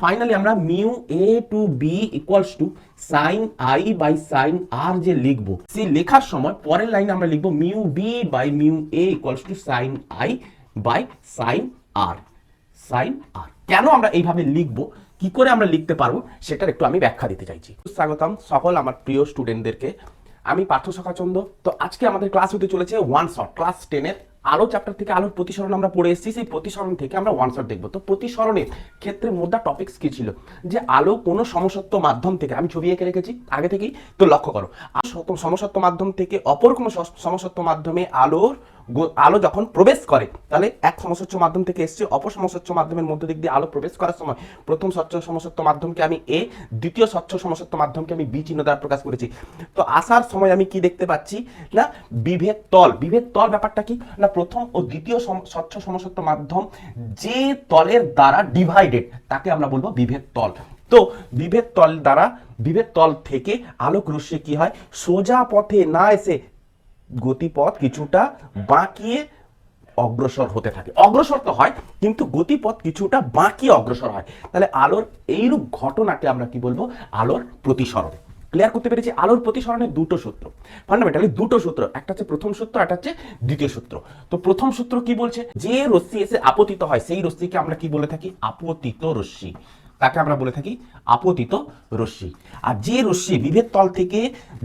Finally আমরা mu A to B equals to sine I by sine R যে লিখব, সেই লেখার সময় পরের লাইনে আমরা লিখব mu B by mu A equals to sine I by sine R sine R কেন আমরা এইভাবে লিখব, কি করে আমরা লিখতে পারব, সেটার একটু আমি ব্যাখ্যা দিতে চাইছি। স্বাগতম সকল আমার প্রিয় স্টুডেন্টদেরকে আমি পার্থ সখাচন্দ তো আজকে আমাদের ক্লাস হতে চলেছে ওয়ান শট ক্লাস টেনের আলো চ্যাপ্টার থেকে আলোর প্রতিসরণ আমরা পড়ে এসেছি, সেই প্রতিসরণ থেকে আমরা ওয়ান শট দেখব। তো প্রতিসরণের ক্ষেত্রে মোদ্দা টপিক্স কি ছিল? যে আলো কোনো সমসত্ব মাধ্যম থেকে, আমি ছবি এঁকে রেখেছি, আগে থেকেই, তো লক্ষ্য করো সমসত্ব মাধ্যম থেকে অপর কোনো সমসত্ব মাধ্যমে আলোর আলো যখন প্রবেশ করে, তাহলে এক সমসত্ব মাধ্যম থেকে এসছে, অপর সমসত্ব মাধ্যমের মধ্য দিক দিয়ে আলো প্রবেশ করার সময় প্রথম স্বচ্ছ সমসত্ব মাধ্যমকে আমি এ দ্বিতীয় স্বচ্ছ সমসত্ব মাধ্যমকে আমি বি চিহ্ন দ্বারা প্রকাশ করেছি। তো আসার সময় আমি কি দেখতে পাচ্ছি? না, বিভেদ তল। বিভেদ তল ব্যাপারটা কি? না, প্রথম ও দ্বিতীয় স্বচ্ছ সমসত্ব মাধ্যম যে তলের দ্বারা ডিভাইডেড তাকে আমরা বলব বিভেদ তল। তো বিভেদ তল দ্বারা, বিভেদ তল থেকে আলোক রশ্মি কি হয়? সোজা পথে না এসে গতিপথ কিছুটা বাঁকিয়ে অগ্রসর হতে থাকে। অগ্রসর তো হয়, কিন্তু গতিপথ কিছুটা বাঁকিয়ে অগ্রসর হয়। তাহলে আলোর এইরূপ ঘটনাকে আমরা কি বলব? আলোর প্রতিসরণ। ক্লিয়ার করতে পেরেছি? আলোর প্রতিসরণের দুটো সূত্র। ফান্ডামেন্টালি দুটো সূত্র। একটা হচ্ছে প্রথম সূত্র একটা হচ্ছে দ্বিতীয় সূত্র। তো প্রথম সূত্র কি বলছে? যে রশ্মি এসে আপতিত হয়, সেই রশ্মিকে আমরা কি বলে থাকি? আপতিত রশ্মি। তাকে আমরা বলে থাকি আপতিত রশ্মি। আর যে রশ্মি বিভেদ তল থেকে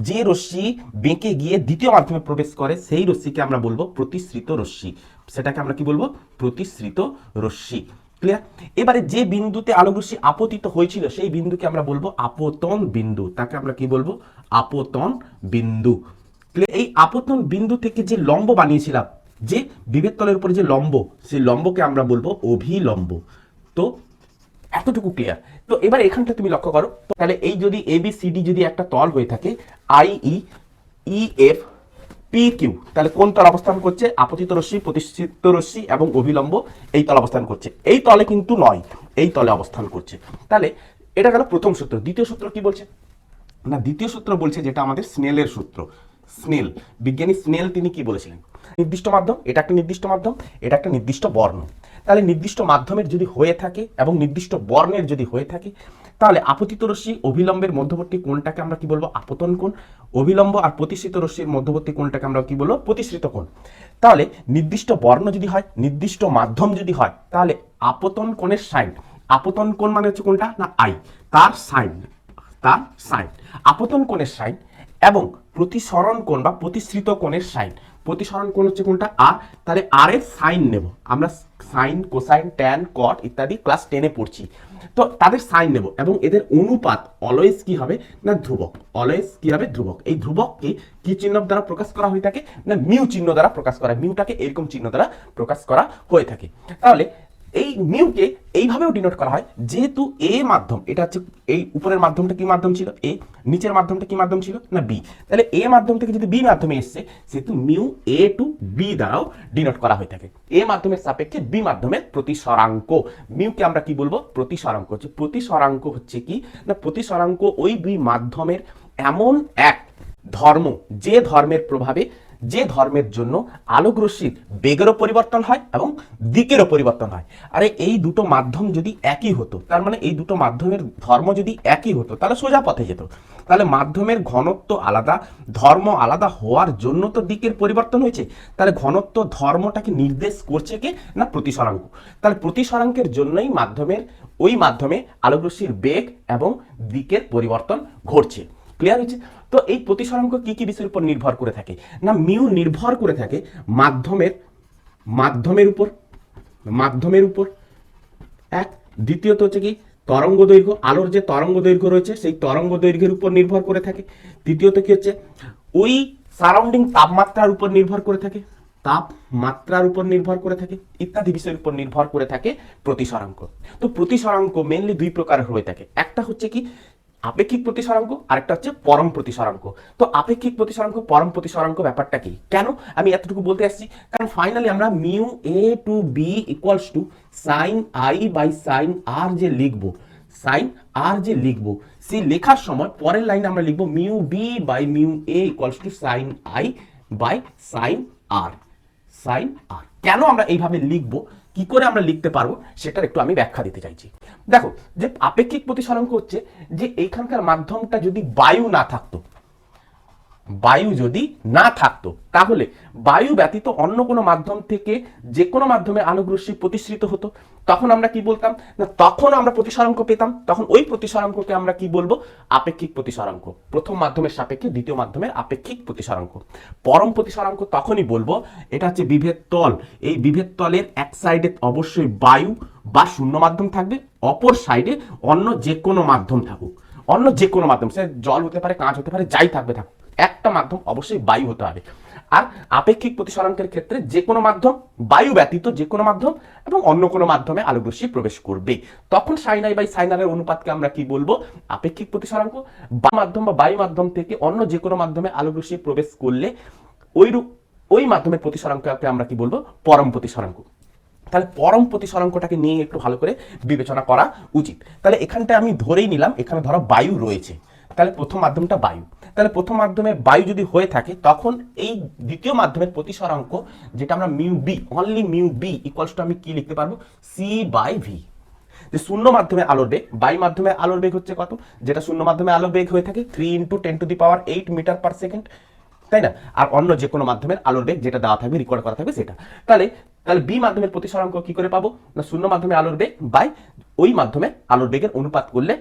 যে রশ্মি বেঁকে গিয়ে দ্বিতীয় মাধ্যমে প্রবেশ করে, সেই রশ্মিকে আমরা বলব প্রতিশ্রিত রশ্মি। সেটাকে আমরা কি বলব? প্রতিশ্রিত রশ্মি। ক্লিয়ার এবারে যে বিন্দুতে আলোক রশ্মি আপতিত হয়েছিল, সেই বিন্দুকে আমরা বলব আপতন বিন্দু। তাকে আমরা কি বলব? আপতন বিন্দু? এই আপতন বিন্দু থেকে যে লম্ব বানিয়েছিলাম, যে বিভেদ তলের উপরে যে লম্ব, সেই লম্বকে আমরা বলব অভিলম্ব। তো এতটুকু ক্লিয়ার তো এবার এখানটা তুমি লক্ষ্য করো তাহলে এই যদি এ বি সি ডি যদি একটা তল হয়ে থাকে I E E F P Q তাহলে কোন তল অবস্থান করছে? আপতিত রশ্মি, প্রতিষ্ঠিত রশ্মি এবং অভিলম্ব এই তল অবস্থান করছে। এই তলে কিন্তু নয়, এই তলে অবস্থান করছে। তাহলে এটা গেল প্রথম সূত্র। দ্বিতীয় সূত্র কি বলছে? না, দ্বিতীয় সূত্র বলছে যেটা আমাদের স্নেলের সূত্র, স্নেল। বিজ্ঞানী স্নেল তিনি কি বলেছিলেন? নির্দিষ্ট মাধ্যম, এটা একটা নির্দিষ্ট মাধ্যম, এটা একটা নির্দিষ্ট বর্ণ। তাহলে নির্দিষ্ট মাধ্যমের যদি হয়ে থাকে এবং নির্দিষ্ট বর্ণের যদি হয়ে থাকে, তাহলে আপতিত রশ্মি অভিলম্বের মধ্যবর্তী কোণটাকে আমরা কি বলব? আপতন কোণ। অভিলম্ব আর প্রতিশ্রিত রশ্মির মধ্যবর্তী কোণটাকে আমরা কি বলব? প্রতিশ্রিত কোণ। তাহলে নির্দিষ্ট বর্ণ যদি হয়, নির্দিষ্ট মাধ্যম যদি হয়, তাহলে আপতন কোণের সাইন। আপতন কোণ মানে হচ্ছে কোনটা না, আই। তার সাইন। তার সাইন। আপতন কোণের সাইন এবং প্রতিসরণ কোণ বা প্রতিশ্রিত কোণের সাইন। প্রতিসরণ কোন হচ্ছে কোনটা? আর, তাহলে আর এর সাইন নেব। আমরা সাইন, কোসাইন, ট্যান, কট ইত্যাদি ক্লাস টেনে পড়ছি। তো তাদের সাইন নেব এবং এদের অনুপাত অলওয়েজ কি হবে? না ধ্রুবক। অলওয়েজ কি হবে? ধ্রুবক। এই ধ্রুবককে কি চিহ্ন দ্বারা প্রকাশ করা হয়ে থাকে? না মিউ চিহ্ন দ্বারা প্রকাশ করা। মিউটাকে এরকম চিহ্ন দ্বারা প্রকাশ করা হয়ে থাকে। তাহলে এই মিউকে এইভাবেও ডিনোট করা হয়, যেহেতু এ মাধ্যম, এটা হচ্ছে এই উপরের মাধ্যমটা কি মাধ্যম ছিল? এ নিচের মাধ্যমটা কি মাধ্যম ছিল? না বি তাহলে এ মাধ্যম থেকে যদি বি মাধ্যমে এসছে, সেহেতু মিউ এ টু বি দ্বারাও ডিনোট করা হয়ে থাকে। এ মাধ্যমের সাপেক্ষে বি মাধ্যমের প্রতিসরাঙ্ক। মিউকে আমরা কি বলব? প্রতিসরাঙ্ক। হচ্ছে প্রতিসরাঙ্ক হচ্ছে কি? না, প্রতিসরাঙ্ক ওই দুই মাধ্যমের এমন এক ধর্ম, যে ধর্মের প্রভাবে যে ধর্মের জন্য আলোক রশ্মির বেগেরও পরিবর্তন হয় এবং দিকেরও পরিবর্তন হয়। আরে এই দুটো মাধ্যম যদি একই হতো, তার মানে এই দুটো মাধ্যমের ধর্ম যদি একই হতো, তাহলে সোজা পথে যেত। তাহলে মাধ্যমের ঘনত্ব আলাদা, ধর্ম আলাদা হওয়ার জন্য তো দিকের পরিবর্তন হয়েছে। তাহলে ঘনত্ব ধর্মটাকে নির্দেশ করছে কে না প্রতিসরাঙ্ক? তাহলে প্রতিসরাঙ্কের জন্যই মাধ্যমের, ওই মাধ্যমে আলোক রশ্মির বেগ এবং দিকের পরিবর্তন ঘটছে। ক্লিয়ার হয়েছে? তো এই প্রতিসরাঙ্ক কি কি বিষয়ের উপর নির্ভর করে থাকে? না, মিউ নির্ভর করে থাকে মাধ্যমের মাধ্যমের উপর মাধ্যমের উপর। এক, দ্বিতীয়ত হচ্ছে কি, তরঙ্গ দৈর্ঘ্য, আলোর যে তরঙ্গ দৈর্ঘ্য রয়েছে, সেই তরঙ্গ দৈর্ঘ্যের উপর নির্ভর করে থাকে। তৃতীয়ত কি হচ্ছে, ওই সারাউন্ডিং তাপমাত্রার উপর নির্ভর করে থাকে, তাপমাত্রার উপর নির্ভর করে থাকে, ইত্যাদি বিষয়ের উপর নির্ভর করে থাকে প্রতিসরাঙ্ক। তো প্রতিসরাঙ্ক মেনলি দুই প্রকারের হয়ে থাকে। একটা হচ্ছে কি আপেক্ষিক প্রতিসরাঙ্ক, আরেকটা হচ্ছে পরম প্রতিসরাঙ্ক। তো আপেক্ষিক প্রতিসরাঙ্ক, পরম প্রতিসরাঙ্ক ব্যাপারটা কি? কেন? আমি এতটুকু বলতে আসছি, কারণ ফাইনালি আমরা mu A to B equals to sine I by sine R যে লিখব সাইন আর যে লিখব, সেই লেখার সময় পরের লাইনে আমরা লিখব mu B by mu A equals to sine I by sine R sine R কেন আমরা এইভাবে লিখব, কি করে আমরা লিখতে পারব, সেটার একটু আমি ব্যাখ্যা দিতে চাইছি। দেখো যে আপেক্ষিক প্রতিসরাঙ্ক হচ্ছে যে এইখানকার মাধ্যমটা যদি বায়ু না থাকতো বায়ু যদি না থাকতো, তাহলে বায়ু ব্যতীত অন্য কোনো মাধ্যম থেকে যে কোনো মাধ্যমে আলোক রশ্মি প্রতিসৃত হতো। তখন আমরা কি বলতাম? না, তখন আমরা প্রতিসরাঙ্ক পেতাম। তখন ওই প্রতিসরাঙ্ককে আমরা কি বলব? আপেক্ষিক প্রতিসরাঙ্ক প্রথম মাধ্যমের সাপেক্ষে দ্বিতীয় মাধ্যমের আপেক্ষিক প্রতিসরাঙ্ক পরম প্রতিসরাঙ্ক তখনই বলব, এটা হচ্ছে বিভেদ তল। এই বিভেদ তলের এক সাইডে অবশ্যই বায়ু বা শূন্য মাধ্যম থাকবে, অপর সাইডে অন্য যে কোনো মাধ্যম থাকুক। অন্য যে কোনো মাধ্যম, সে জল হতে পারে, কাঁচ হতে পারে, যাই থাকবে, থাকুক। একটা মাধ্যম অবশ্যই বায়ু হতে হবে। আর আপেক্ষিক প্রতিসরাঙ্কের ক্ষেত্রে যে কোনো মাধ্যম বায়ু ব্যতীত যে কোনো মাধ্যম এবং অন্য কোনো মাধ্যমে আলোকরশ্মি প্রবেশ করবে। তখন সাইনাই বাই সাইনারের অনুপাতকে আমরা কি বলব? আপেক্ষিক প্রতিসরাঙ্ক বা মাধ্যম বা বায়ু মাধ্যম থেকে অন্য যে কোনো মাধ্যমে আলোকরশ্মি প্রবেশ করলে ওই রূপ ওই মাধ্যমের প্রতিসরাঙ্ককে আমরা কি বলব? পরম প্রতিসরাঙ্ক তাহলে পরম প্রতিসরাঙ্কটাকে নিয়ে একটু ভালো করে বিবেচনা করা উচিত। তাহলে এখানটা আমি ধরেই নিলাম, এখানে ধরো বায়ু রয়েছে। তাহলে প্রথম মাধ্যমটা বায়ু। তাহলে প্রথম মাধ্যমে বায়ু যদি হয়ে থাকে, তখন এই দ্বিতীয় মাধ্যমের প্রতিসরাঙ্ক যেটা আমরা mu B only mu B equals to আমি কি লিখতে পারব? সি বাই ভি যে শূন্য মাধ্যমে আলোর বেগ, বায়ু মাধ্যমে আলোর বেগ হচ্ছে কত? যেটা শূন্য মাধ্যমে আলোর বেগ হয়ে থাকে three into ten to the power eight metre per second তাই না? আর অন্য যে কোনো মাধ্যমের আলোর বেগ যেটা দেওয়া থাকবে রেকর্ড করা থাকবে, সেটা। তাহলে তাহলে বি মাধ্যমের প্রতিসরাঙ্ক কি করে পাবো? না, শূন্য মাধ্যমে আলোর বেগ বাই ওই মাধ্যমে আলোর বেগের অনুপাত করলে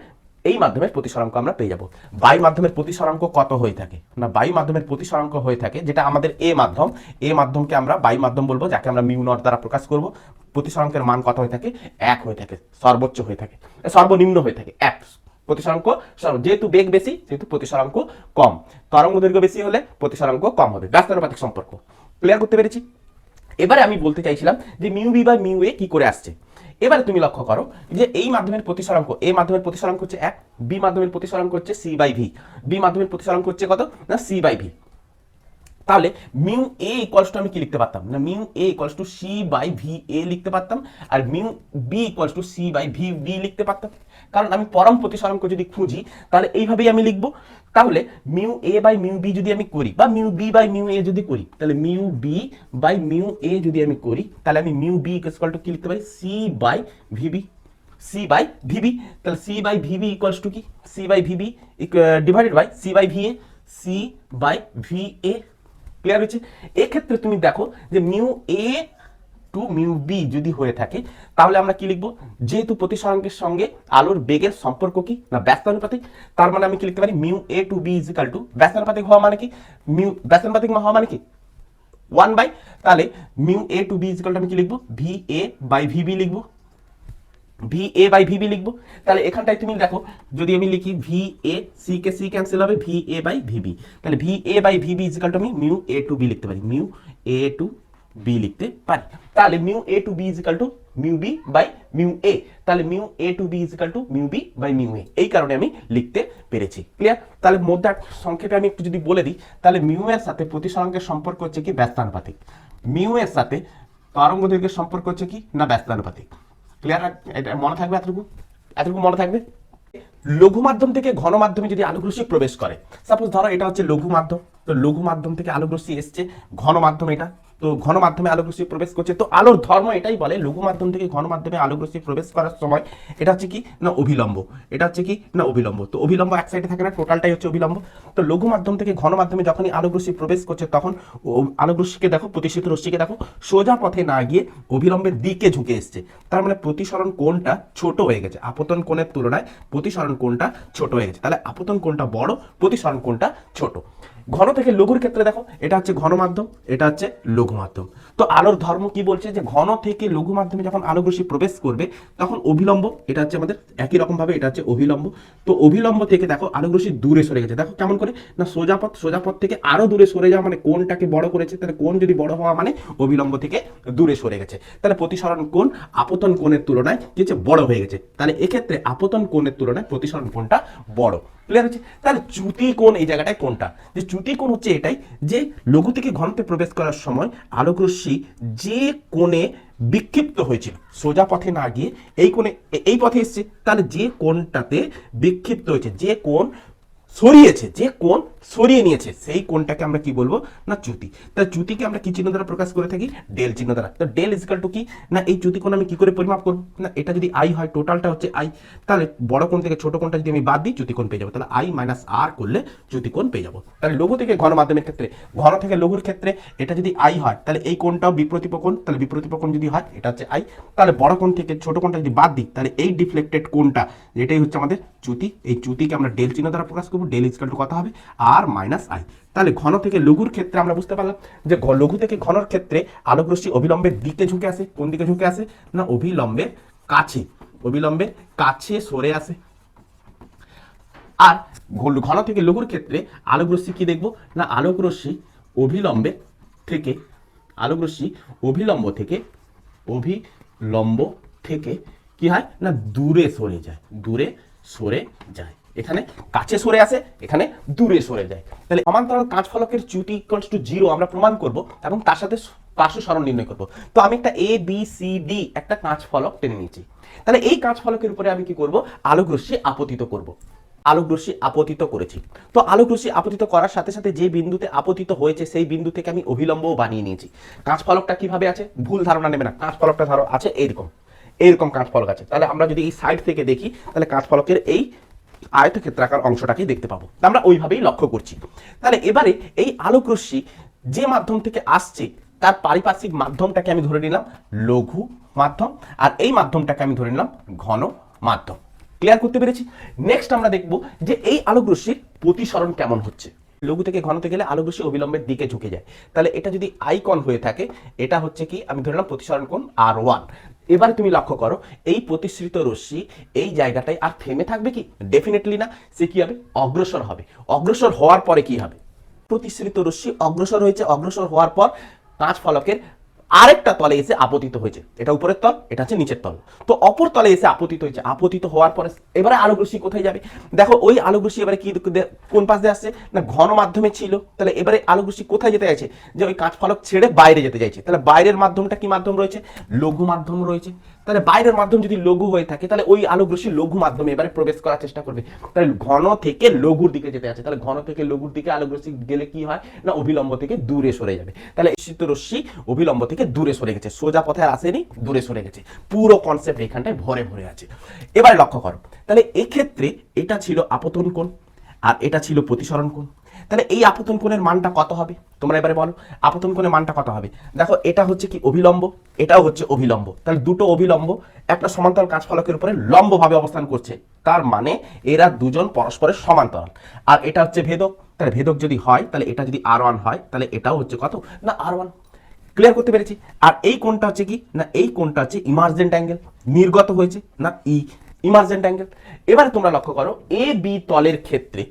এই মাধ্যমের প্রতিসরাঙ্ক আমরা পেয়ে যাব। বায়ু মাধ্যমের প্রতিসরাঙ্ক কত হয়ে থাকে? না বায়ু মাধ্যমের প্রতিসরাঙ্ক হয়ে থাকে যেটা আমাদের এ মাধ্যম। এ মাধ্যমকে আমরা বায়ু মাধ্যম বলব, যাকে আমরা মিউ দ্বারা প্রকাশ করব। প্রতিসরাঙ্কের মান কত হয়ে থাকে? এক হয়ে থাকে, সর্বোচ্চ হয়ে থাকে, সর্বনিম্ন হয়ে থাকে, এক। প্রতিসরাঙ্ক যেহেতু বেগ বেশি, সেহেতু প্রতিসরাঙ্ক কম। তরঙ্গ দৈর্ঘ্য বেশি হলে প্রতিসরাঙ্ক কম হবে। ব্যস্তানুপাতিক সম্পর্ক। ক্লিয়ার করতে পেরেছি? এবারে আমি বলতে চাইছিলাম যে মিউ বি বা মিউ এ কি করে আসছে? এবারে তুমি লক্ষ্য করো যে এই মাধ্যমের প্রতিসরাঙ্ক, এ মাধ্যমের প্রতিসরাঙ্ক হচ্ছে এক, বি মাধ্যমের প্রতিসরাঙ্ক হচ্ছে সি বাই ভি। বি মাধ্যমের প্রতিসরাঙ্ক হচ্ছে কত? না, সি বাই ভি। তাহলে মিউ এ ইকুয়ালস টু আমি কি লিখতে পারতাম? না, mu A equals to C by V A লিখতে পারতাম, আর mu B equals to C by V B লিখতে পারতাম। কারণ আমি পরম প্রতিসরাঙ্ক যদি খুঁজি, তাহলে এইভাবেই আমি লিখব। তাহলে mu A by mu B যদি আমি করি, বা mu B by mu A যদি করি, তাহলে mu B by mu A যদি আমি করি, তাহলে আমি মিউ বি ইকুয়াল টু কি লিখতে পারি? C by V B C by V B তাহলে C by V B equals to কি? C by V B divided by C by V A C by V A clear হয়েছে? এক্ষেত্রে তুমি দেখো যে mu A to mu B যদি হয়ে থাকে, তাহলে আমরা কি লিখব? যেহেতু প্রতিসরাঙ্কের সঙ্গে আলোর বেগের সম্পর্ক কি না ব্যস্তানুপাতিক তার মানে আমি কি লিখতে পারি? Mu A to B is equal to ব্যস্তানুপাতিক হওয়া মানে কি? মিউ ব্যস্তানুপাতিক হওয়া মানে কি? ওয়ান বাই তাহলে mu A to B equal to আমি কি লিখব? V A by V B লিখব। ভি এ বাই ভিবি লিখব। তাহলে এখানটায় তুমি দেখো, যদি আমি লিখি ভি এ সি কে সি ক্যান্সেল হবে ভি এ বাই ভিবি তাহলে V A by VB equal to আমি মিউ এ টু বি লিখতে পারি। মিউ এ টু বি লিখতে পারি। তাহলে mu A to B equal to mu B by mu A তাহলে mu A to B equal to mu B by mu A এই কারণে আমি লিখতে পেরেছি। ক্লিয়ার তাহলে মধ্যে সংক্ষেপে আমি একটু যদি বলে দিই, তাহলে মিউ এর সাথে প্রতিসরাঙ্কের সম্পর্ক হচ্ছে কি? ব্যস্তানুপাতিক। মিউ এর সাথে তরঙ্গ দৈর্ঘ্যের সম্পর্ক হচ্ছে কি? না, ব্যস্তানুপাতিক। ক্লিয়ার এটা মনে থাকবে এতটুকু? এতটুকু মনে থাকবে? লঘু মাধ্যম থেকে ঘন মাধ্যমে যদি আলোক রশ্মি প্রবেশ করে সাপোজ ধরো এটা হচ্ছে লঘু মাধ্যম তো লঘু মাধ্যম থেকে আলোক রশ্মি এসছে ঘন মাধ্যম এটা। তো ঘন মাধ্যমে আলোক রশ্মি প্রবেশ করছে। তো আলোর ধর্ম এটাই বলে, লঘু মাধ্যম থেকে ঘন মাধ্যমে আলোক রশ্মি প্রবেশ করার সময় এটা হচ্ছে কি? না, অভিলম্ব। এটা হচ্ছে কি? না, অভিলম্ব। তো অভিলম্ব এক সাইডে থাকে না টোটালটাই হচ্ছে অভিলম্ব। তো লঘু মাধ্যম থেকে ঘন মাধ্যমে যখনই আলোক রশ্মি প্রবেশ করছে, তখন আলোক রশ্মিকে দেখো প্রতিষ্ঠিত রশ্মিকে দেখো, সোজা পথে না গিয়ে অভিলম্বের দিকে ঝুঁকে এসছে। তার মানে প্রতিসরণ কোণটা ছোট হয়ে গেছে। আপতন কোণের তুলনায় প্রতিসরণ কোণটা ছোট হয়ে গেছে। তাহলে আপতন কোণটা বড়, প্রতিসরণ কোণটা ছোট। ঘন থেকে লঘুর ক্ষেত্রে দেখো, এটা হচ্ছে ঘন মাধ্যম, এটা হচ্ছে লঘু মাধ্যম। তো আলোর ধর্ম কি বলছে যে ঘন থেকে লঘু মাধ্যমে যখন আলোক রশ্মি প্রবেশ করবে, তখন অভিলম্ব, এটা হচ্ছে আমাদের একই রকম ভাবে এটা হচ্ছে অভিলম্ব। তো অভিলম্ব থেকে দেখো আলোক রশ্মি দূরে সরে গেছে। দেখো কেমন করে? না সোজাপথ সোজাপথ থেকে আরও দূরে সরে যাওয়া মানে কোনটাকে বড় করেছে, তাহলে কোন যদি বড় হওয়া মানে অভিলম্ব থেকে দূরে সরে গেছে। তাহলে প্রতিসরণ কোণ, আপতন কোণের তুলনায় কি হচ্ছে বড় হয়ে গেছে। তাহলে এক্ষেত্রে আপতন কোণের তুলনায় প্রতিসরণ কোণটা বড়। ক্লিয়ার হচ্ছে? তাহলে চ্যুতি কোণ এই জায়গাটায় কোনটা যে চ্যুতি কোণ হচ্ছে এটাই যে লঘু থেকে ঘনতে প্রবেশ করার সময় আলোক রশ্মি যে কোণে বিক্ষিপ্ত হয়েছিল, সোজা পথে না গিয়ে এই কোণে এই পথে এসছে, তাহলে যে কোণটাতে বিক্ষিপ্ত হয়েছে, যে কোন সরিয়েছে, যে কোণ সরিয়ে নিয়েছে। সেই কোণটাকে আমরা কি বলব? না, চ্যুতি। তা চ্যুতিকে আমরা কি চিহ্ন দ্বারা প্রকাশ করে থাকি? ডেল চিহ্ন দ্বারা। তো ডেল ইজিক্যাল টু কি? না, এই চ্যুতি কোণ আমি কি করে পরিমাপ করব? না, এটা যদি আই হয় টোটালটা হচ্ছে আই তাহলে বড় কোণ থেকে ছোট কোণটা যদি আমি বাদ দিই, চ্যুতি কোণ পেয়ে যাব। তাহলে আই মাইনাস আর করলে চ্যুতি কোণ পেয়ে যাব। তাহলে লঘু থেকে ঘন মাধ্যমের ক্ষেত্রে, ঘন থেকে লঘুর ক্ষেত্রে এটা যদি আই হয়, তাহলে এই কোণটাও বিপ্রতিপ কোণ। তাহলে বিপ্রতিপ কোণ যদি হয়, এটা হচ্ছে আই তাহলে বড় কোণ থেকে ছোট কোণটা যদি বাদ দিই, তাহলে এই ডিফ্লেক্টেড কোণটা যেটাই হচ্ছে আমাদের চ্যুতি। এই চ্যুতিকে আমরা ডেল চিহ্ন দ্বারা প্রকাশ করব। ডেল ইজকাল টু কত হবে? আর মাইনাস আই তাহলে ঘন থেকে লঘুর ক্ষেত্রে আমরা বুঝতে পারলাম যে লঘু থেকে ঘনর ক্ষেত্রে আলোকরশ্মি অবিলম্বের দিকে ঝুঁকে আসে, কোন দিকে ঝুঁকে আসে? না অভিলম্বের কাছে। অবিলম্বের কাছে সরে আসে। আর ঘন থেকে লঘুর ক্ষেত্রে আলোকরশ্মি কি দেখব? না, আলোকরশ্মি অভিলম্বে থেকে, আলোকরশ্মি অভিলম্ব থেকে অভিলম্ব থেকে কি হয়? না, দূরে সরে যায়, দূরে সরে যায়। এখানে কাছে সরে আসে, এখানে দূরে সরে যায়। তাহলে সমান্তরাল কাঁচ ফলকের চ্যুতি ইকুয়ালস টু জিরো আমরা প্রমাণ করব এবং তার সাথে পার্শ্ব সরণ নির্ণয় করব। তো আমি একটা এ বি সি ডি একটা কাঁচ ফলক টেনে নিয়েছি। তাহলে এই কাঁচ ফলকের উপরে আমি কি করব? আলোক রশ্মি আপতিত করব। আলোক রশ্মি আপতিত করেছি। তো আলোক রশ্মি আপতিত করার সাথে সাথে যে বিন্দুতে আপতিত হয়েছে, সেই বিন্দু থেকে আমি অভিলম্বও বানিয়ে নিয়েছি। কাঁচ ফলকটা কীভাবে আছে? ভুল ধারণা নেবে না। কাঁচ ফলকটা ধরো আছে এইরকম এইরকম কাঁচ ফলক আছে। তাহলে আমরা যদি এই সাইড থেকে দেখি, তাহলে কাঁচ ফলকের এই আয়তক্ষেত্রাকার অংশটাকেই দেখতে পাবো। আমরা ওইভাবেই লক্ষ্য করছি। তাহলে এবারে এই আলোক রশ্মি যে মাধ্যম থেকে আসছে, তার পারিপার্শ্বিক মাধ্যমটাকে আমি ধরে নিলাম লঘু মাধ্যম, আর এই মাধ্যমটাকে আমি ধরে নিলাম ঘন মাধ্যম। ক্লিয়ার করতে পেরেছি? নেক্সট আমরা দেখব যে এই আলোক রশ্মির প্রতিসরণ কেমন হচ্ছে। লঘু থেকে ঘনতে গেলে আলোক রশ্মি অবিলম্বের দিকে ঝুঁকে যায়। তাহলে এটা যদি আইকন হয়ে থাকে, এটা হচ্ছে কি? আমি ধরে নিলাম প্রতিসরণ কোণ আর ওয়ান এবারে তুমি লক্ষ্য করো, এই প্রতিশ্রিত রশ্মি এই জায়গাটায় আর থেমে থাকবে কি? ডেফিনেটলি না, সে কি হবে? অগ্রসর হবে। অগ্রসর হওয়ার পরে কি হবে? প্রতিশ্রিত রশ্মি অগ্রসর হয়েছে, অগ্রসর হওয়ার পর কাঁচ ফলকের আরেকটা তলে এসে আপতিত হয়েছে। এটা উপরের তল, এটা হচ্ছে নিচের তল। তো অপর তলে এসে আপতিত হয়েছে। আপতিত হওয়ার পরে এবারে আলোক রশ্মি কোথায় যাবে? দেখো, ওই আলোক রশ্মি এবারে কি কোন পাশে আসছে? না, ঘন মাধ্যমে ছিল। তাহলে এবারে আলোক রশ্মি কোথায় যেতে চাইছে যে ওই কাঁচ ফলক ছেড়ে বাইরে যেতে চাইছে তাহলে বাইরের মাধ্যমটা কি মাধ্যম রয়েছে? লঘু মাধ্যম রয়েছে। তাহলে বাইরের মাধ্যম যদি লঘু হয়ে থাকে, তাহলে ওই আলোক রশ্মি লঘু মাধ্যমে এবারে প্রবেশ করার চেষ্টা করবে। তাহলে ঘন থেকে লঘুর দিকে যেতে আছে। তাহলে ঘন থেকে লঘুর দিকে আলোক রশ্মি গেলে কি হয় না, অভিলম্ব থেকে দূরে সরে যাবে। তাহলে শীত রশ্মি অভিলম্ব থেকে দূরে সরে গেছে। সোজা পথে আসেনি, দূরে সরে গেছে। পুরো কনসেপ্ট এখানটায় ভরে ভরে আছে। এবার লক্ষ্য করো। তাহলে এক্ষেত্রে এটা ছিল আপতন কোণ, আর এটা ছিল প্রতিসরণ কোণ। তাহলে এই আপতন কোণের মানটা কত হবে? তোমরা এবারে বলো, আপতন কোণের মানটা কত হবে? দেখো, এটা হচ্ছে কি অভিলম্ব, এটাও হচ্ছে অভিলম্ব। তাহলে দুটো অভিলম্ব, একটা সমান্তরাল কাঁচ ফলকের উপরে লম্বভাবে অবস্থান করছে। তার মানে এরা দুজন পরস্পরের সমান্তরাল। আর এটা হচ্ছে ভেদক, তাহলে ভেদক যদি হয়, তাহলে এটা যদি আর ওয়ান হয়, তাহলে এটাও হচ্ছে কত? না আর ওয়ান ক্লিয়ার করতে পেরেছি? আর এই কোনটা হচ্ছে কি? না, এই কোনটা হচ্ছে ইমার্জেন্ট অ্যাঙ্গেল নির্গত হয়েছে, না ই ইমার্জেন্ট অ্যাঙ্গেল এবারে তোমরা লক্ষ্য করো এ বি তলের ক্ষেত্রে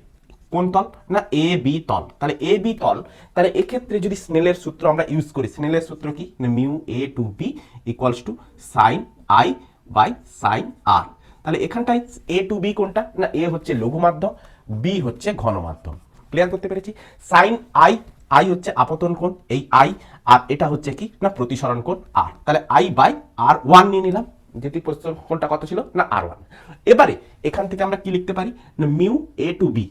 কোন তল? না এ বি তল। তাহলে এ বি তল, তাহলে এক্ষেত্রে যদি স্নেলের সূত্র আমরা ইউজ করি, স্নেলের সূত্র কি? না mu A to B equals to sine I by sine R তাহলে এখানটায় এ টু বি কোনটা? না এ হচ্ছে লঘু মাধ্যম বি হচ্ছে ঘন মাধ্যম ক্লিয়ার করতে পেরেছি? সাইন আই আই হচ্ছে আপতন কোণ, এই আই আর এটা হচ্ছে কি? না, প্রতিসরণ কোণ আর তাহলে আই বাই আর ওয়ান নিয়ে নিলাম। যেটি কোণটা কত ছিল? না আর ওয়ান এবারে এখান থেকে আমরা কি লিখতে পারি? না mu A to B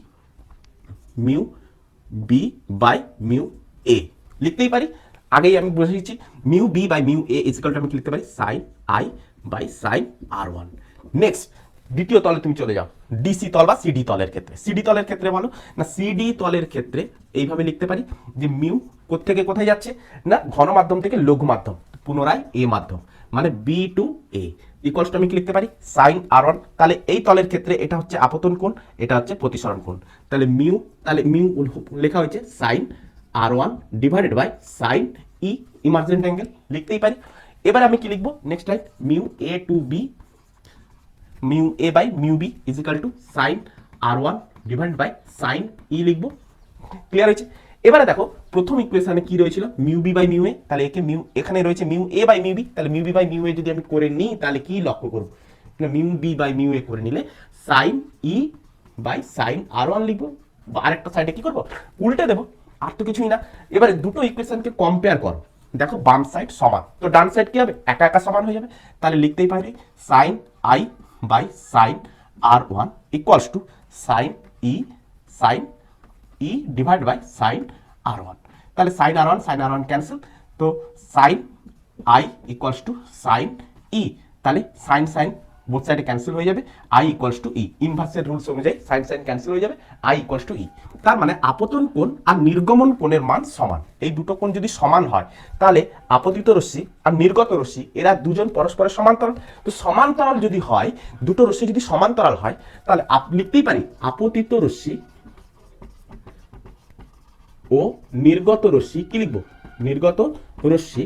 mu B by mu A লিখতেই পারি? আগেই আমি বুঝে দিচ্ছি mu B by mu A ইজিক্যালটা আমি লিখতে পারি? Sine I by sine R one next দ্বিতীয় তলে তুমি চলে যাও। ডিসি তল বা সিডি তলের ক্ষেত্রে। সিডি তলের ক্ষেত্রে বলো, না সিডি তলের ক্ষেত্রে এইভাবে লিখতে পারি যে মিউ থেকে কোথায় যাচ্ছে? না ঘন মাধ্যম থেকে লঘু মাধ্যম পুনরায় এ মাধ্যম মানে B to A equals to আমি কি লিখতে পারি? সাইন আর ওয়ান তাহলে এই তলের ক্ষেত্রে এটা হচ্ছে আপতন কোণ, এটা হচ্ছে প্রতিসরণ কোণ। তাহলে মিউ তাহলে মিউ লেখা হয়েছে sine r one divided by sine e emergent angle লিখতেই পারি। এবার আমি কি লিখব? Next time mu A to B, mu A by mu B equal to sine r one divide by sine e লিখব। ক্লিয়ার হয়েছে? এবারে দেখো, প্রথম ইকুয়েশনে কি রয়েছিল? Mu B by mu A তাহলে একে মিউ এখানে রয়েছে mu A by mu B তাহলে mu B by mu A যদি আমি করে নিই, তাহলে কি লক্ষ্য করব? Mu B by mu A করে নিলে sine E by sine R one লিখব। আরেকটা সাইডে কি করব? উল্টে দেবো, আর তো কিছুই না। এবারে দুটো ইকুয়েশনকে কম্পেয়ার করো। দেখো, বাম সাইড সমান। তো ডান সাইড কি হবে? একা একা সমান হয়ে যাবে। তাহলে লিখতেই পারি sine I by sine R one equals to sine E sine E divide by sine R one তাহলে sine R one sine R one cancel তো sine I equals to sine E তাহলে সাইন সাইন বোথ সাইডে cancel হয়ে যাবে। I equals to ই ইনভার্সের rules অনুযায়ী sine sine cancel হয়ে যাবে। আই ইকুয়ালস টু ই তার মানে আপতন কোণ আর নির্গমন কোণের মান সমান। এই দুটো কোণ যদি সমান হয়, তাহলে আপতিত রশ্মি আর নির্গত রশ্মি, এরা দুজন পরস্পরের সমান্তরাল। তো সমান্তরাল যদি হয়, দুটো রশ্মি যদি সমান্তরাল হয়, তাহলে লিখতেই পারি, আপতিত রশ্মি ও নির্গত রশ্মি কি লিখব? নির্গত রশ্মি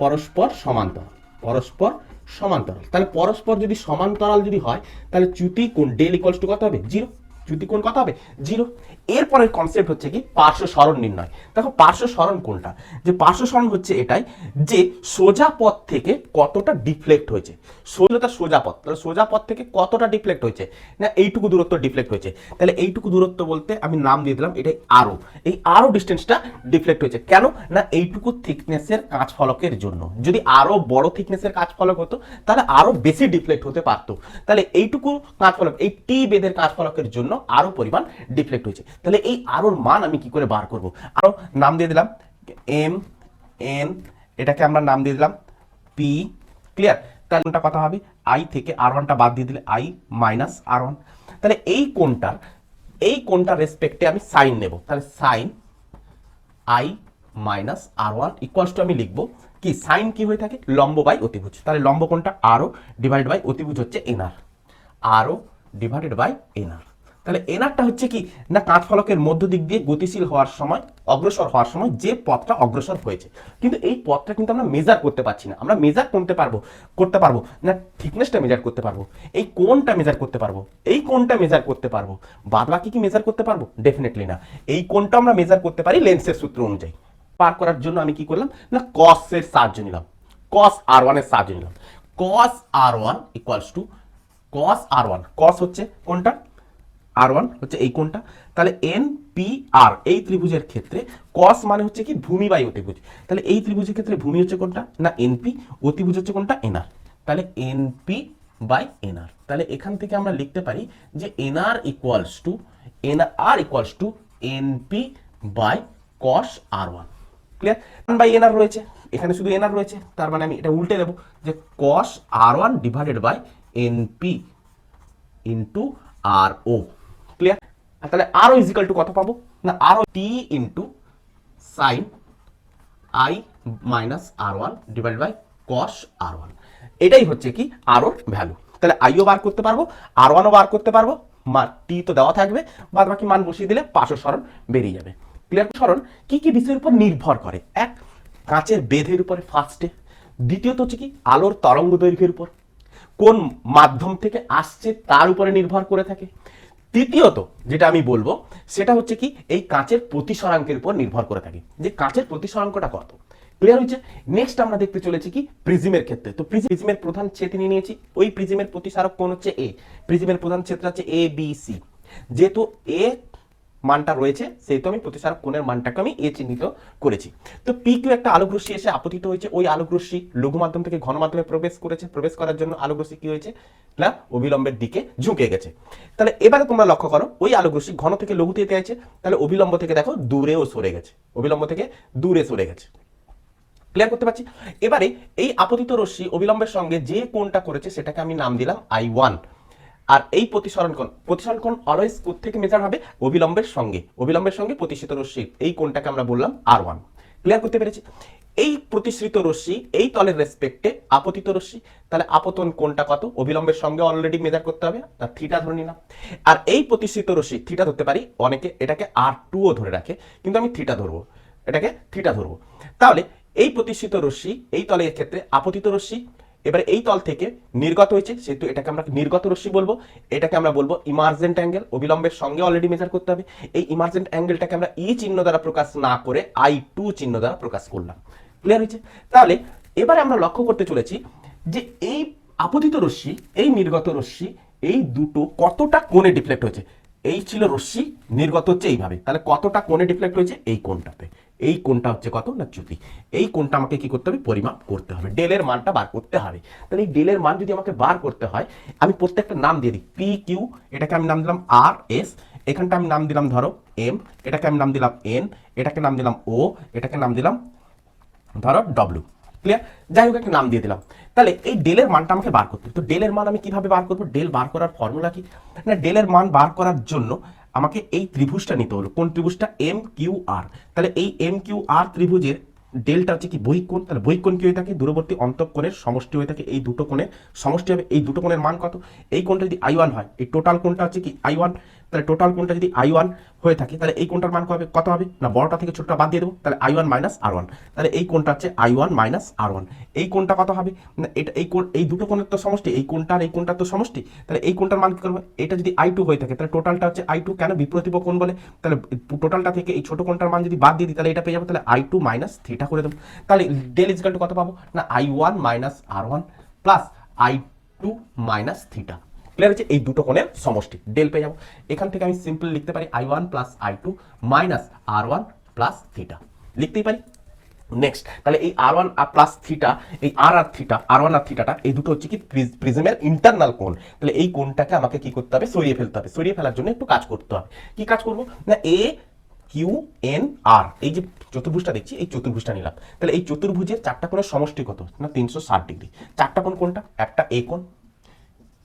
পরস্পর সমান্তরাল। পরস্পর সমান্তরাল। তাহলে পরস্পর যদি সমান্তরাল যদি হয়, তাহলে চ্যুতি কোণ ডেল ইকুয়ালস টু কত হবে? জিরো চ্যুতি কোণ কত হবে? জিরো এরপরের কনসেপ্ট হচ্ছে কি? পার্শ্ব স্মরণ নির্ণয়। দেখো, পার্শ্ব স্মরণ কোনটা? যে পার্শ্ব সরণ হচ্ছে এটাই যে সোজা পথ থেকে কতটা ডিফ্লেক্ট হয়েছে। সোজাটা সোজা পথ। তাহলে সোজা পথ থেকে কতটা ডিফ্লেক্ট হয়েছে? না, এইটুকু দূরত্ব ডিফ্লেক্ট হয়েছে। তাহলে এইটুকু দূরত্ব বলতে আমি নাম দিয়ে দিলাম, এটাই আরও এই আরও ডিস্টেন্সটা ডিফ্লেক্ট হয়েছে। কেন? না, এইটুকু থিকনেসের কাঁচ ফলকের জন্য। যদি আরও বড় থিকনেসের কাঁচ ফলক হতো, তাহলে আরও বেশি ডিফ্লেক্ট হতে পারতো। তাহলে এইটুকু কাঁচ ফলক, এই টি বেদের কাঁচ ফলকের জন্য আরও পরিমাণ ডিফ্লেক্ট হয়েছে। তাহলে এই আরোর মান আমি কি করে বার করব? আরও নাম দিয়ে দিলাম এম এন এটাকে আমরা নাম দিয়ে দিলাম পি ক্লিয়ার তাহলে কোনটা কথা হবে? আই থেকে আর ওয়ানটা বাদ দিয়ে দিলে আই মাইনাস আর ওয়ান তাহলে এই কোনটার এই কোনটার রেসপেক্টে আমি সাইন নেব। তাহলে sine I minus R one equals to আমি লিখব কি? সাইন কি হয়ে থাকে? লম্ব বাই অতিভুজ। তাহলে লম্ব কোনটা? আরও ডিভাইড বাই অতিভুজ হচ্ছে এনআর আরও ডিভাইডেড বাই এনআর তাহলে এনআরটা হচ্ছে কি? না কাঁচ ফলকের মধ্য দিক দিয়ে গতিশীল হওয়ার সময়, অগ্রসর হওয়ার সময় যে পথটা অগ্রসর হয়েছে। কিন্তু এই পথটা কিন্তু আমরা মেজার করতে পারছি না। আমরা মেজার করতে পারব করতে পারব, না থিকনেসটা মেজার করতে পারব, এই কোনটা মেজার করতে পারব, এই কোনটা মেজার করতে পারব বাদ বাকি কি মেজার করতে পারব? ডেফিনেটলি না। এই কোনটা আমরা মেজার করতে পারি লেন্সের সূত্র অনুযায়ী। পার করার জন্য আমি কি করলাম? না কসের সাহায্য নিলাম। কস আর ওয়ানের সাহায্য নিলাম। Cos R one equals to cos R one cos হচ্ছে কোনটা আর ওয়ান হচ্ছে এই কোনটা তাহলে এন পি আর এই ত্রিভুজের ক্ষেত্রে কস মানে হচ্ছে কি? ভূমি বাই অতিভুজ তাহলে এই ত্রিভুজের ক্ষেত্রে ভূমি হচ্ছে কোনটা না এনপি অতিভুজ হচ্ছে কোনটা এনআর তাহলে এনপি বাই এনআর তাহলে এখান থেকে আমরা লিখতে পারি যে NR equals to NR equals to NP by cos R one clear one by NR রয়েছে। এখানে শুধু এনআর রয়েছে। তার মানে আমি এটা উল্টে দেবো যে cos R one divided by NP into R O clear তাহলে আরও ইজিক্যাল টু কত পাবো? না RO T into sine I minus R one divide by cos R one এটাই হচ্ছে কি আরোর ভ্যালু তাহলে আইও বার করতে পারব আর ওয়ানও বার করতে পারব মা টি তো দেওয়া থাকবে বাদ বাকি মান বসিয়ে দিলে পাঁচশো সরণ বেরিয়ে যাবে। ক্লিয়ার সরণ? কি কি বিষয়ের উপর নির্ভর করে? এক, কাঁচের বেধের উপরে ফার্স্টে দ্বিতীয়ত হচ্ছে কি, আলোর তরঙ্গ দৈর্ঘ্যের উপর। কোন মাধ্যম থেকে আসছে তার উপরে নির্ভর করে থাকে। তৃতীয়ত যেটা আমি বলব, সেটা হচ্ছে কি, এই কাঁচের প্রতিসরাঙ্কের উপর নির্ভর করে থাকে। যে কাঁচের প্রতিসরাঙ্কটা কত? ক্লিয়ার হয়েছে? নেক্সট আমরা দেখতে চলেছি কি, প্রিজিমের ক্ষেত্রে। তো প্রিজিমের প্রধান ছেদ নিয়ে নিয়েছি। ওই প্রিজিমের প্রতিসারক কোন হচ্ছে এ প্রিজিমের প্রধান ছেদ হচ্ছে এ বি সি যেহেতু এ মানটা রয়েছে, সেহেতু আমি প্রতিসারক কোণের মানটাকে আমি এ চিহ্নিত করেছি। তো পি কিউ একটা আলোক রশ্মি এসে আপতিত হয়েছে, ওই আলোক রশ্মি লঘু মাধ্যম থেকে ঘন মাধ্যমে প্রবেশ করেছে, প্রবেশ করার জন্য আলোক রশ্মি কি হয়েছে? না, অবিলম্বের দিকে ঝুঁকে গেছে। তাহলে এবারে তোমরা লক্ষ্য করো, ওই আলোক রশ্মি ঘন থেকে লঘুতে যেতে আছে, তাহলে অবিলম্ব থেকে দেখো দূরেও সরে গেছে, অবিলম্ব থেকে দূরে সরে গেছে। ক্লিয়ার করতে পারছি? এবারে এই আপতিত রশ্মি অবিলম্বের সঙ্গে যে কোণটা করেছে, সেটাকে আমি নাম দিলাম আই ওয়ান আর এই প্রতিসরণ কোণ প্রতিসরণ কোণ অলওয়েজ থেকে মেজার হবে? অবিলম্বের সঙ্গে। অবিলম্বের সঙ্গে প্রতিষ্ঠিত রশ্মি। এই কোণটাকে আমরা বললাম আর ওয়ান ক্লিয়ার করতে পেরেছি? এই প্রতিশ্রিত রশ্মি, এই তলের রেসপেক্টে আপতিত রশ্মি, তাহলে আপতন কোনটা কত? অবিলম্বের সঙ্গে অলরেডি মেজার করতে হবে। তার থিটা ধরে নিলাম। আর এই প্রতিশ্রিত রশ্মি থিটা ধরতে পারি? অনেকে এটাকে আর টুও ধরে রাখে, কিন্তু আমি থিটা ধরবো। এটাকে থিটা ধরবো। তাহলে এই প্রতিষ্ঠিত রশ্মি, এই তলের ক্ষেত্রে আপতিত রশ্মি এবারে এই তল থেকে নির্গত হয়েছে, সেহেতু এটাকে আমরা নির্গত রশ্মি বলব। এটাকে আমরা বলব ইমার্জেন্ট অ্যাঙ্গেল অবিলম্বের সঙ্গে অলরেডি মেজার করতে হবে। এই ইমার্জেন্ট অ্যাঙ্গেলটাকে আমরা ই চিহ্ন দ্বারা প্রকাশ না করে আই টু চিহ্ন দ্বারা প্রকাশ করলাম। ক্লিয়ার হয়েছে? তাহলে এবারে আমরা লক্ষ্য করতে চলেছি যে এই আপতিত রশ্মি, এই নির্গত রশ্মি, এই দুটো কতটা কোণে ডিফ্লেক্ট হয়েছে? এই ছিল রশ্মি, নির্গত হচ্ছে এইভাবে। তাহলে কতটা কোণে ডিফ্লেক্ট হয়েছে? এই কোণটাতে। এই কোনটা হচ্ছে কত না চ্যুতি? এই কোনটা আমাকে কি করতে হবে? পরিমাপ করতে হবে। ডেলের মানটা বার করতে হবে। তাহলে এই ডেলের মান যদি আমাকে বার করতে হয়, আমি প্রত্যেকটা নাম দিয়ে দিই। পি কিউ এটাকে আমি নাম দিলাম আর এস এখানটা আমি নাম দিলাম ধরো এম এটাকে আমি নাম দিলাম এন এটাকে নাম দিলাম ও এটাকে নাম দিলাম ধরো ডব্লিউ ক্লিয়ার যাই হোক, একটা নাম দিয়ে দিলাম। তাহলে এই ডেলের মানটা আমাকে বার করতে হবে। তো ডেলের মান আমি কীভাবে বার করব? ডেল বার করার ফর্মুলা কি? না, ডেলের মান বার করার জন্য আমাকে এই ত্রিভুজটা নিতে হলো কোন ত্রিভুজটা? এম কিউ আর তাহলে এই এম কিউ আর ত্রিভুজের ডেলটা হচ্ছে কি? বহিকোণ। তাহলে বহিকোণ কি হয়ে থাকে? দূরবর্তী অন্তঃকোণের সমষ্টি হয়ে থাকে এই দুটো কোণের। সমষ্টি হবে এই দুটো কোণের মান কত? এই কোণটা যদি আই ওয়ান হয়, এই টোটাল কোণটা হচ্ছে কি? আই ওয়ান তাহলে টোটাল কোনটা যদি আই ওয়ান হয়ে থাকে, তাহলে এই কোনটার মান হবে কত হবে? না, বড়টা থেকে ছোটটা বাদ দিয়ে দেবো। তাহলে I one minus R one তাহলে এই কোনটা হচ্ছে I one minus R one এই কোনটা কত হবে? না, এটা, এই কোণ, এই দুটো কোণের তো সমষ্টি, এই কোণটা আর এই কোণটার তো সমষ্টি। তাহলে এই কোনটার মান কি করবে? এটা যদি আই টু হয়ে থাকে, তাহলে টোটালটা হচ্ছে আই টু কেন বিপ্রতিপ কোণ বলে? তাহলে টোটালটা থেকে এই ছোট কোনটার মান যদি বাদ দিয়ে দিই, তাহলে এটা পেয়ে যাব, তাহলে আই টু মাইনাস থিটা করে দেবো। তাহলে ডেল ইজকাল টু কত পাবো? না I one minus R one plus I two minus theta clear হচ্ছে এই দুটো কোণের সমষ্টি। ডেল পেয়ে যাব। এখান থেকে আমি সিম্পল লিখতে পারি I one plus I two minus R one plus theta লিখতেই পারি? নেক্সট তাহলে এই আর ওয়ান প্লাস থিটা এই আর আর থিটা আর ওয়ান আর থিটাটা এই দুটো হচ্ছে কি প্রিজমের ইন্টারনাল কোণ। তাহলে এই কোণটাকে আমাকে কি করতে হবে? সরিয়ে ফেলতে হবে। সরিয়ে ফেলার জন্য একটু কাজ করতে হবে। কি কাজ করব? না এ কিউ এন আর এই যে চতুর্ভুজটা দেখছি, এই চতুর্ভুজটা নিলাম। তাহলে এই চতুর্ভুজের চারটা কোণের সমষ্টি কত? না, তিনশো ষাট ডিগ্রি। চারটা কোণ কোনটা একটা এ কোণ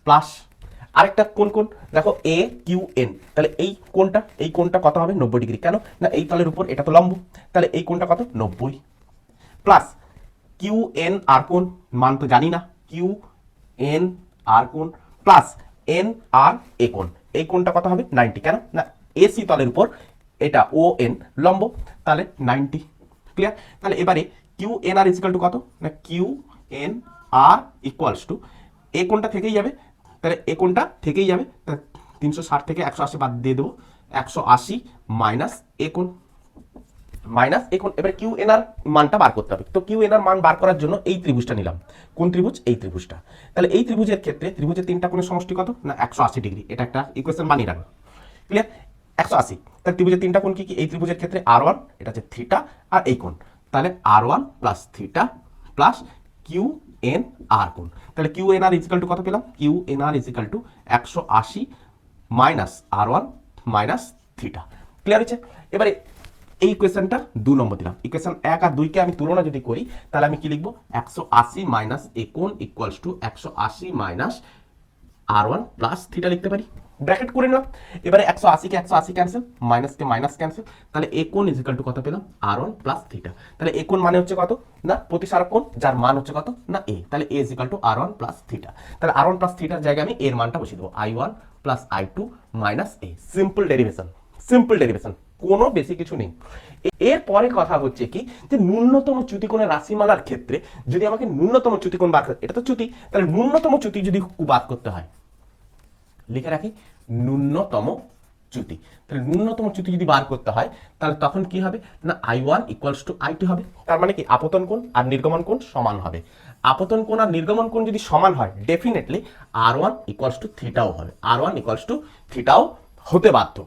প্লাস আরেকটা কোন কোন? দেখো এ কিউ এন তাহলে এই কোনটা? এই কোনটা কত হবে? নব্বই ডিগ্রি। কেন? না, এই তলের উপর, এটা তো লম্ব। তাহলে এই কোনটা কত? নব্বই। প্লাস কিউ এন আর কোন? মান তো জানি না। কিউ এন আর কোন? প্লাস এন আর এ কোন? এই কোনটা কত হবে? নাইনটি। কেন? না এসি তলের উপর, এটা ও এন লম্ব। তাহলে নাইনটি। ক্লিয়ার তাহলে এবারে Q N R equal to কত? না Q N R equals to A কোনটা থেকেই যাবে? তাহলে এ কোনটা? থেকেই যাবে। তিনশো ষাট থেকে একশো আশি বাদ দিয়ে দেবো। একশো আশি মাইনাস এ কোন মাইনাস এখন এবার কিউ এনার মানটা বার করতে হবে। তো কিউ এনার মান বার করার জন্য এই ত্রিভুজটা নিলাম। কোন ত্রিভুজ? এই ত্রিভুজটা। তাহলে এই ত্রিভুজের ক্ষেত্রে ত্রিভুজের তিনটা কোণের সমষ্টি কত? না, একশো আশি ডিগ্রি। এটা একটা ইকুয়েশন বানিয়ে রাখো ক্লিয়ার একশো আশি। তাহলে ত্রিভুজের তিনটা কোণ কি কি? এই ত্রিভুজের ক্ষেত্রে আর ওয়ান, এটা হচ্ছে থিটা আর এই কোণ। তাহলে R one plus theta plus Q N R কোণ। তাহলে Q N R equal to কত পেলাম? Q N R equal to একশো আশি মাইনাস আর ওয়ান মাইনাস থ্রিটা ক্লিয়ার হচ্ছে এবারে এই ইকুয়েশনটা দু নম্বর দিলাম। ইকুয়েশন এক আর দুইকে আমি তুলনা যদি করি, তাহলে আমি কি লিখব? একশো আশি মাইনাস একুন ইকুয়ালস টু একশো আশি মাইনাস আর ওয়ান প্লাস থ্রিটা লিখতে পারি। ব্র্যাকেট করে নিলাম এবারে একশো আশিকে একশো আশি ক্যান্সেল মাইনাসকে মাইনাস ক্যান্সেল তাহলে একন ইজিক্যাল টু কত পেলাম? আর ওয়ান প্লাস থিটা তাহলে একন মানে হচ্ছে কত? না, প্রতিসারক কোণ, যার মান হচ্ছে কত? না এ তাহলে A equal to R one plus theta তাহলে আর ওয়ান প্লাস থিটার জায়গায় আমি এর মানটা বসিয়ে দেবো। I one plus I two minus A simple derivation simple derivation কোনো বেশি কিছু নেই। এর পরে কথা হচ্ছে কি? যে ন্যূনতম চ্যুতিকোণের রাশিমালার ক্ষেত্রে যদি আমাকে ন্যূনতম চ্যুতিকোণ বার এটা তো চ্যুতি। তাহলে ন্যূনতম চ্যুতি যদি বাদ করতে হয়, লিখে রাখি। ন্যূনতম চ্যুতি। তাহলে ন্যূনতম চ্যুতি যদি বার করতে হয়, তাহলে তখন কি হবে? না I one equals to I two হবে। তার মানে কি? আপতন কোণ আর নির্গমন কোণ সমান হবে। আপতন কোণ আর নির্গমন কোণ যদি সমান হয় definitely R one equals to থিটাও হবে। আর ওয়ান ইকুয়ালস টু থিটাও হতে বাধ্য।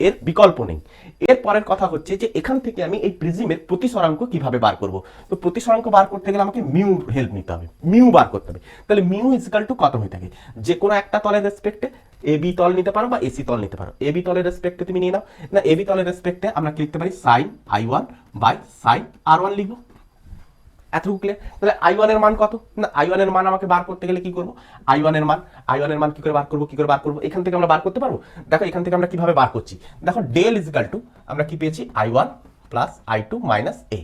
এর বিকল্প নেই। এর পরের কথা হচ্ছে যে, এখান থেকে আমি এই প্রিজিমের প্রতিসরাঙ্ক কীভাবে বার করব? তো প্রতিসরাঙ্ক বার করতে গেলে আমাকে মিউ হেল্প নিতে হবে। মিউ বার করতে হবে। তাহলে মিউ ইজিক্যাল টু কত হয়ে থাকে? যে কোনো একটা তলের রেসপেক্টে এ বি তল নিতে পারো বা এসি তল নিতে পারো। এ বি তলের রেসপেক্টে তুমি নিয়ে নাও। না এ বি তলের রেসপেক্টে আমরা লিখতে পারি? Sine I one by sine R one লিখব। এতটুকু ক্লিয়ার তাহলে আই ওয়ানের মান কত? না আই ওয়ানের মান আমাকে বার করতে গেলে কি করব? আই ওয়ানের মান আই ওয়ানের মান কি করে বার করব, কি করে বার করব? এখান থেকে আমরা বার করতে পারব? দেখো, এখান থেকে আমরা কীভাবে বার করছি? দেখো ডেল ইজিক্যাল টু আমরা কি পেয়েছি? I one plus I two minus A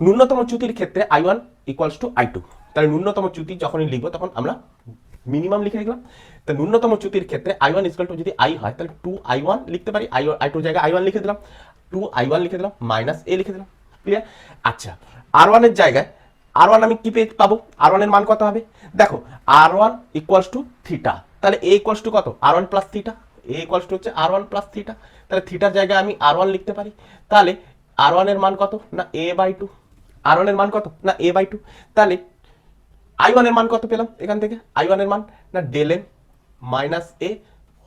ন্যূনতম চ্যুতির ক্ষেত্রে I one equals to I two তাহলে ন্যূনতম চ্যুতি যখনই লিখব, তখন আমরা মিনিমাম লিখে লিখলাম তো ন্যূনতম চ্যুতির ক্ষেত্রে আই ওয়ান ইজকাল টু যদি আই হয়, তাহলে টু আই ওয়ান লিখতে পারি। আই আই টুর জায়গায় আই ওয়ান লিখে দিলাম। টু আই ওয়ান লিখে দিলাম মাইনাস এ লিখে দিলাম। ক্লিয়ার আচ্ছা আর ওয়ানের জায়গায় আর ওয়ান আমি কি পেয়ে পাবো? আর ওয়ানের মান কত হবে? দেখো R one equals to theta তাহলে এ ইকুয়ালস টু কত? R one plus theta A equals to হচ্ছে আর ওয়ান প্লাস থিটা তাহলে থিটার জায়গায় আমি আর ওয়ান লিখতে পারি। তাহলে আর ওয়ানের মান কত? না এ বাই টু আর ওয়ানের মান কত? না এ বাই টু তাহলে আই ওয়ানের মান কত পেলাম এখান থেকে? আই ওয়ানের মান? না del M minus A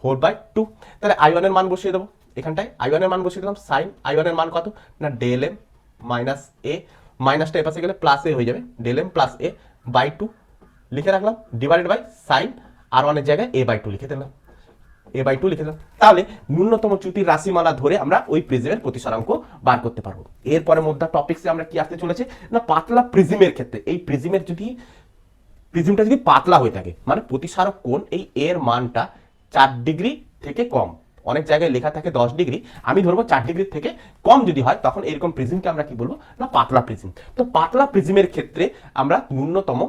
whole by two তাহলে আই ওয়ানের মান বসিয়ে দেবো এখানটায়। আই ওয়ানের মান বসিয়ে দিলাম সাইন আই ওয়ানের মান কত? না ডেল এম মাইনাস এ মাইনাসটা এপাশে গেলে প্লাস এ হয়ে যাবে। Del M plus A by two লিখে রাখলাম ডিভাইডেড বাই সাইন আর ওয়ানের জায়গায় এ বাই টু লিখে দিলাম। এ বাই টু লিখে দিলাম। তাহলে ন্যূনতম চ্যুতির রাশিমালা ধরে আমরা ওই প্রিজমের প্রতিসরাঙ্ক বার করতে পারব। এরপরে মধ্যে টপিক্সে আমরা কি আসতে চলেছে? না, পাতলা প্রিজমের ক্ষেত্রে। এই প্রিজমের যদি প্রিজমটা যদি পাতলা হয়ে থাকে মানে প্রতিসারক কোণ এই এর মানটা চার ডিগ্রি থেকে কম। অনেক জায়গায় লেখা থাকে দশ ডিগ্রি, আমি ধরবো চার ডিগ্রি থেকে কম যদি হয়, তখন এরকম প্রিজমকে আমরা কি বলব? না, পাতলা প্রিজম তো পাতলা প্রিজমের ক্ষেত্রে আমরা ন্যূনতম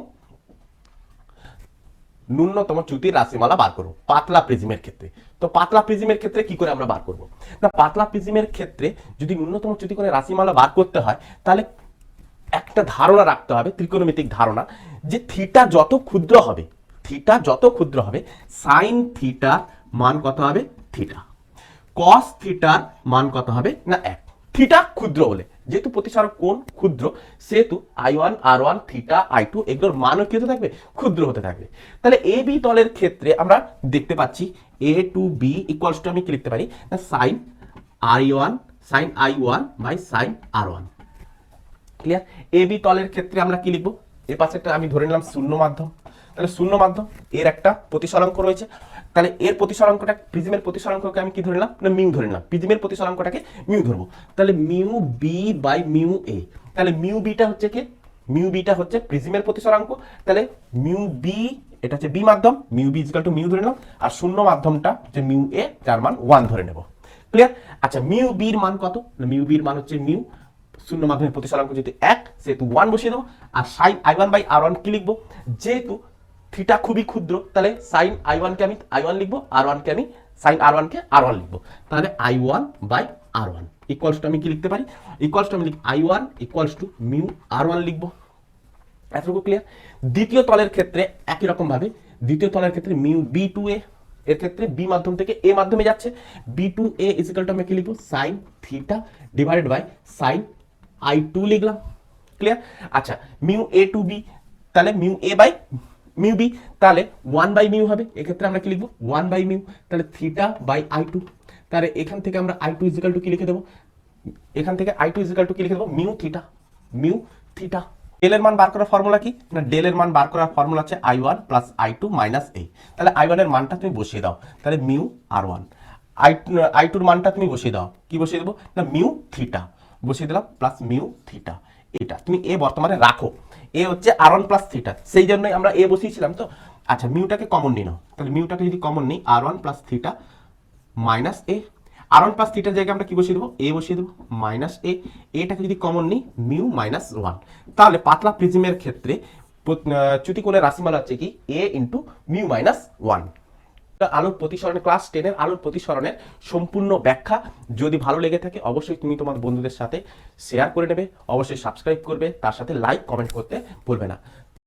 ন্যূনতম চ্যুতির রাশিমালা বার করব, পাতলা প্রিজমের ক্ষেত্রে। তো পাতলা প্রিজমের ক্ষেত্রে কি করে আমরা বার করব? না, পাতলা প্রিজমের ক্ষেত্রে যদি ন্যূনতম চ্যুতি করে রাশিমালা বার করতে হয়, তাহলে একটা ধারণা রাখতে হবে, ত্রিকোণমিতিক ধারণা, যে থিটা যত ক্ষুদ্র হবে, থিটা যত ক্ষুদ্র হবে, সাইন থিটার মান কত হবে? থিটা। কস থিটার মান কত হবে? না, এক। থিটা ক্ষুদ্র হলে যেহেতু প্রতিসারক কোণ ক্ষুদ্র, সেহেতু I one, R one, theta, I two, এগুলোর মানও কি হতে থাকবে, ক্ষুদ্র হতে থাকবে। তাহলে এ বি তলের ক্ষেত্রে আমরা দেখতে পাচ্ছি, A to B equals to আমি কি লিখতে পারি? Sine I one, sine I one by sine R one. Clear A B তলের ক্ষেত্রে আমরা কি লিখব? এর পাশে একটা আমি ধরে নিলাম শূন্য মাধ্যম। তাহলে শূন্য মাধ্যম, এর একটা প্রতিসরাঙ্ক রয়েছে। তাহলে এর প্রতিসরাঙ্কটা, প্রিজমের প্রতিসরাঙ্ককে আমি কি ধরে নিলাম? না, মিউ ধরে নিলাম। প্রিজমের প্রতিসরাঙ্কটাকে মিউ ধরবো। তাহলে mu B by mu A তাহলে মিউ বিটা হচ্ছে কি? মিউ বিটা হচ্ছে প্রিজমের প্রতিসরাঙ্ক। তাহলে মিউ বি এটা হচ্ছে বি মাধ্যম। Mu B is equal to mu ধরে নিলাম। আর শূন্য মাধ্যমটা যে মিউ এ যার মান ওয়ান ধরে নেব। ক্লিয়ার আচ্ছা মিউ বির মান কত? মিউ বির মান হচ্ছে মিউ। শূন্য মাধ্যমে প্রতিসরাঙ্ক যেহেতু এক, সেহেতু ওয়ান বসিয়ে দেবো। আর sine I one by R one কি লিখব? যেহেতু থিটা খুবই ক্ষুদ্র, তাহলে সাইন আই ওয়ানকে আমি আই ওয়ান লিখব আর ওয়ানকে আমি সাইন আর ওয়ানকে আর ওয়ান লিখব। তাহলে I one by R one equals to আমি কি লিখতে পারি? ইকুয়ালস টু আমি লিখ I one equals to mu R one লিখব। এতটুকু ক্লিয়ার দ্বিতীয় তলের ক্ষেত্রে একই রকম ভাবে, দ্বিতীয় তলের ক্ষেত্রে মিউ বি টু এ এর ক্ষেত্রে বি মাধ্যম থেকে এ মাধ্যমে যাচ্ছে। B to A equal to আমি কি লিখব? Sine theta divided by sine i two লিখলাম ক্লিয়ার আচ্ছা মিউ এ টু বি তাহলে mu A by mu B তাহলে ওয়ান বাই মিউ হবে। এক্ষেত্রে আমরা কি লিখব? ওয়ান বাই মিউ তাহলে থিটা বাই আই টু তাহলে এখান থেকে আমরা আই টু ইজিক্যাল টু কি লিখে দেবো? এখান থেকে আই টু ইজিক্যাল টু কি লিখে দেবো? Mu theta mu theta del এর মান বার করার ফর্মুলা কি? না ডেল এর মান বার করার ফর্মুলা হচ্ছে I one plus I two minus A তাহলে আই ওয়ানের মানটা তুমি বসিয়ে দাও। তাহলে mu R one I I টুর মানটা তুমি বসিয়ে দাও। কি বসিয়ে দেবো? না মিউ থিটা বসিয়ে দিলাম প্লাস মিউ থিটা এটা তুমি এ বর্তমানে রাখো। এ হচ্ছে আর ওয়ান প্লাস থিটা সেই জন্যই আমরা এ বসিয়েছিলাম তো। আচ্ছা মিউটাকে কমন নিয়ে নাও। তাহলে মিউটাকে যদি কমন নিই R one plus theta minus A R one plus থিটার জায়গায় আমরা কি বসিয়ে দেবো? এ বসিয়ে দেবো মাইনাস এ এটাকে যদি কমন নিই মিউ মাইনাস ওয়ান তাহলে পাতলা প্রিজমের ক্ষেত্রে চ্যুতিকোণের রাশিমালা হচ্ছে কি? A into mu minus one আলোর প্রতিসরণের ক্লাস টেনের আলোর প্রতিসরণের সম্পূর্ণ ব্যাখ্যা। যদি ভালো লেগে থাকে, অবশ্যই তুমি তোমার বন্ধুদের সাথে শেয়ার করে নেবে, অবশ্যই সাবস্ক্রাইব করবে, তার সাথে লাইক কমেন্ট করতে ভুলবে না।